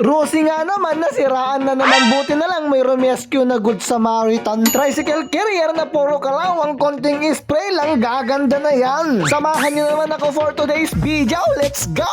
Rosie nga naman, nasiraan na naman. Buti na lang may rescue na good Samaritan. Tricycle carrier na puro kalawang konting spray lang, gaganda na yan. Samahan niyo naman ako for today's video. Let's go!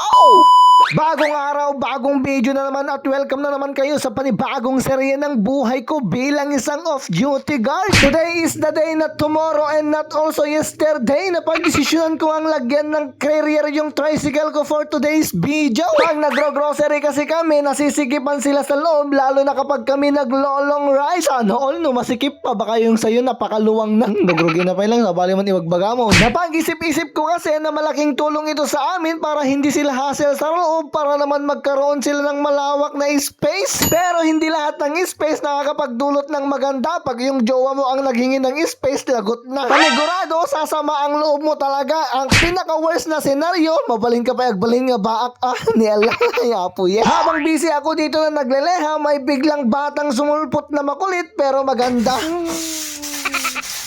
Bagong araw, bagong video na naman at welcome na naman kayo sa panibagong serye ng buhay ko bilang isang off-duty guard. Today is the day not tomorrow and not also yesterday na pagdesisyonan ko ang lagyan ng carrier yung tricycle ko for today's video. Pag nagro-grocery kasi kami, nasisikipan sila sa loob lalo na kapag kami naglo-long ride. Sana all no, masikip pa baka yung sa'yo napakaluwang nang nagrugi na pa lang, nabali man iwagbaga mo. Napag-isip-isip ko kasi na malaking tulong ito sa amin para hindi sila hassle sa loob para naman magkaroon sila ng malawak na space. Pero hindi lahat ng space nakakapagdulot ng maganda pag yung jowa mo ang naghingi ng space, lagot na. Panigurado, sasama ang loob mo talaga. Ang pinaka-worst na senaryo, mabaling ka pa agbalin nga baak. Ah, ni Allah, yapo yan. Habang busy ako dito na nagleleha, may biglang batang sumulpot na makulit pero maganda.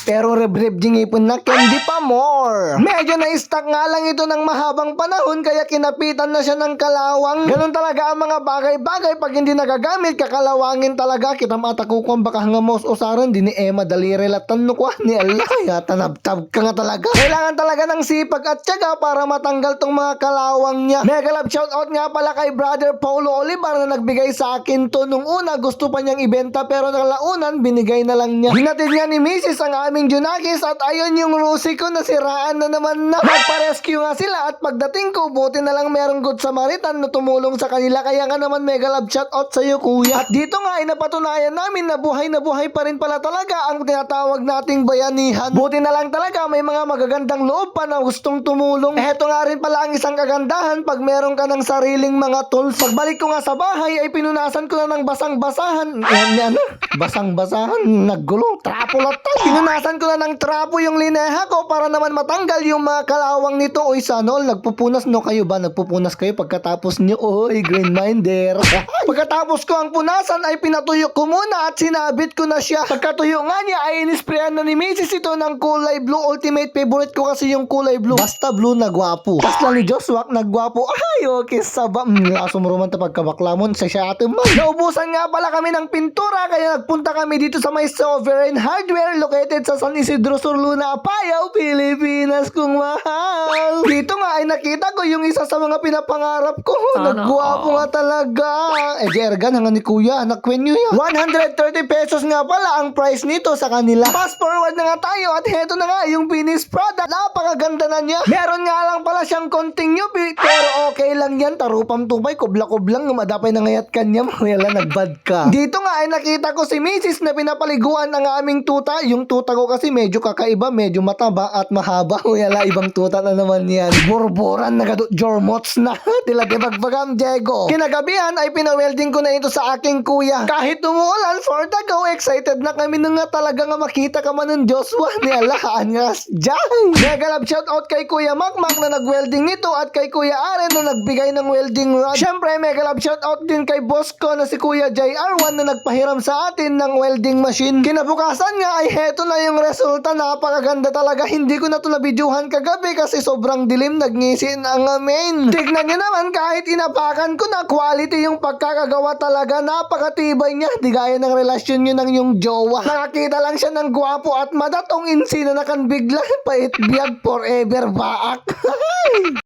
Pero rebreb ding ipon na candy pa more. Medyo na-stuck nga lang ito ng mahabang panahon kaya kinapitan na siya ng kalawang. Ganun talaga ang mga bagay-bagay pag hindi nagagamit, kakalawangin talaga. Kita matakukuan baka nga mos usaran din ni Emma dali relatan no kwa ni Allah. Kaya tanab-tab ka nga talaga. Kailangan talaga ng sipag at tiyaga para matanggal tong mga kalawang niya. Mega love shoutout nga pala kay brother Paulo Olivar na nagbigay sa akin to nung una gusto pa niyang ibenta pero nakalaunan binigay na lang niya. Hinatid niya ni Mrs. ang aming Junakis at ayun yung Rusi ko nasiraan na naman na. Nagpa-rescue nga sila at pagdating ko buti na lang merong good Samaritan na tumulong sa kanila kaya nga naman mega love shoutout sa iyo kuya. At dito nga ay napatunayan namin na buhay na buhay pa rin pala talaga ang tinatawag nating bayanihan. Buti na lang talaga may mga magagandang loob pa na gustong tumulong. Eto nga rin pala ang isang kagandahan pag meron ka ng sariling mga tools. Pagbalik ko nga sa bahay ay pinunasan ko na ng basang-basahan. Yan. Basang-basahan. Naggulo. Trapo latan. Pinunasan ko na ng trapo yung lineha ko para naman matanggal yung mga kalawang nito. Uy, sanol, nagpupunas no kayo ba? Nagpupunas kayo pagkatapos nyo. Uy, green minder. Pagkatapos ko ang punasan ay pinatuyo ko muna at sinabit ko na siya. Pagkatuyo nga niya ay inisprayan na ni Mrs. ito ng kulay blue. Ultimate favorite ko kasi yung kulay blue. Basta blue na gwapo. Tapos lang ni Joshua nagwapo. Ay, okay, saba. Mm, roman ta pagkabaklamon sa siya ate man. Naubusan nga pala kami ng pintura kaya nagpunta kami dito sa may Sovereign Hardware located sa San Isidro Sur Luna, Apayao, Pilipinas kung mahal. Dito nga ay nakita ko yung isa sa mga pinapangarap ko. Nagwapo nga talaga. Eh, Jergan, hanga ni Kuya, anak nyo yan. 130 pesos nga pala ang price nito sa kanila. Fast forward na nga tayo at heto na nga yung finished product. Napakaganda na niya. Meron nga lang pala siyang konting yubi, pero okay lang yan. Tarupang tubay, kubla-kublang, madapay na ngayat kanya. Wala, nagbad ka. Dito nga ay nakita ko si Mrs. na pinapaliguan ang aming tuta. Yung tuta ko kasi medyo kakaiba, medyo mataba at mahaba. Wala, ibang tuta na naman yan. Borboran, nagado jormots na. Tila debagbagam, Diego. Kinagabihan ay pinawelding ko na ito sa aking kuya. Kahit umuulan, for the go, excited na kami na nga talaga nga makita ka man ng Joshua. Ni alahaan nga dyan. Mega love shoutout kay Kuya Makmak na nag-welding nito at kay Kuya Aren na nagbigay ng welding rod. Siyempre, mega love shoutout din kay boss ko na si Kuya JR1 na nagpahiram sa atin ng welding machine. Kinabukasan nga ay heto na yung resulta. Napakaganda talaga. Hindi ko na ito nabidyuhan kagabi kasi sobrang dilim. Nagngisin ang amin. Tignan nyo naman kahit inapakan ko na quality yung pagkakagawa talaga. Napakatibay niya. Di gaya ng relasyon nyo ng yung jowa. Nakakita lang siya ng gwapo at madatong insi na nakan bigla. Pait biyag forever baak.